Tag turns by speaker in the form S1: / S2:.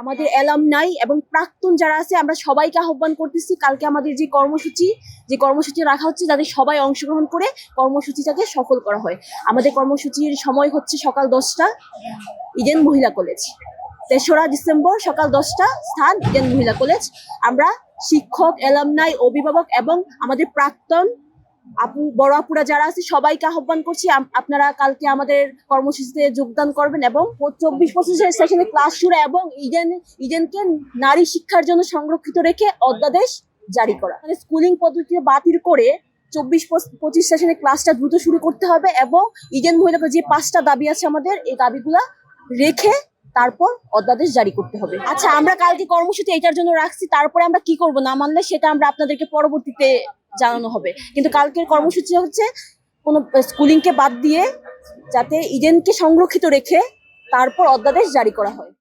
S1: আমাদের অ্যালাম নাই এবং প্রাক্তন যারা আছে, আমরা সবাইকে আহ্বান করতেছি কালকে আমাদের যে কর্মসূচি যে কর্মসূচি রাখা হচ্ছে যাতে সবাই অংশগ্রহণ করে কর্মসূচিটাকে সফল করা হয়। আমাদের কর্মসূচির সময় হচ্ছে সকাল দশটা, ইডেন মহিলা কলেজ। তেসরা ডিসেম্বর সকাল দশটা, স্থান ইডেন মহিলা কলেজ। আমরা শিক্ষক অ্যালামনাই অভিভাবক এবং আমাদের প্রাক্তন আপু, বড় আপুরা যারা আছে, সবাইকে আহ্বান করছি আপনারা কালকে আমাদের কর্মসূচিতে যোগদান করবেন এবং চব্বিশ পঁচিশের সেশনে ক্লাস শুরু এবং ইডেন, ইডেনকে নারী শিক্ষার জন্য সংরক্ষিত রেখে অধ্যাদেশ জারি করা। মানে স্কুলিং পদ্ধতি বাতিল করে চব্বিশ পঁচিশ সেশনে ক্লাসটা দ্রুত শুরু করতে হবে এবং ইডেন মহিলাকে যে পাঁচটা দাবি আছে আমাদের, এই দাবিগুলা রেখে তারপর অধ্যাদেশ জারি করতে হবে। আচ্ছা আমরা কালকে কর্মসূচি এটার জন্য রাখছি, তারপরে আমরা কি করব না মানলে সেটা আমরা আপনাদেরকে পরবর্তীতে জানানো হবে। কিন্তু কালকের কর্মসূচি হচ্ছে কোনো স্কুলিংকে বাদ দিয়ে যাতে ইডেনকে সংরক্ষিত রেখে তারপর অধ্যাদেশ জারি করা হয়।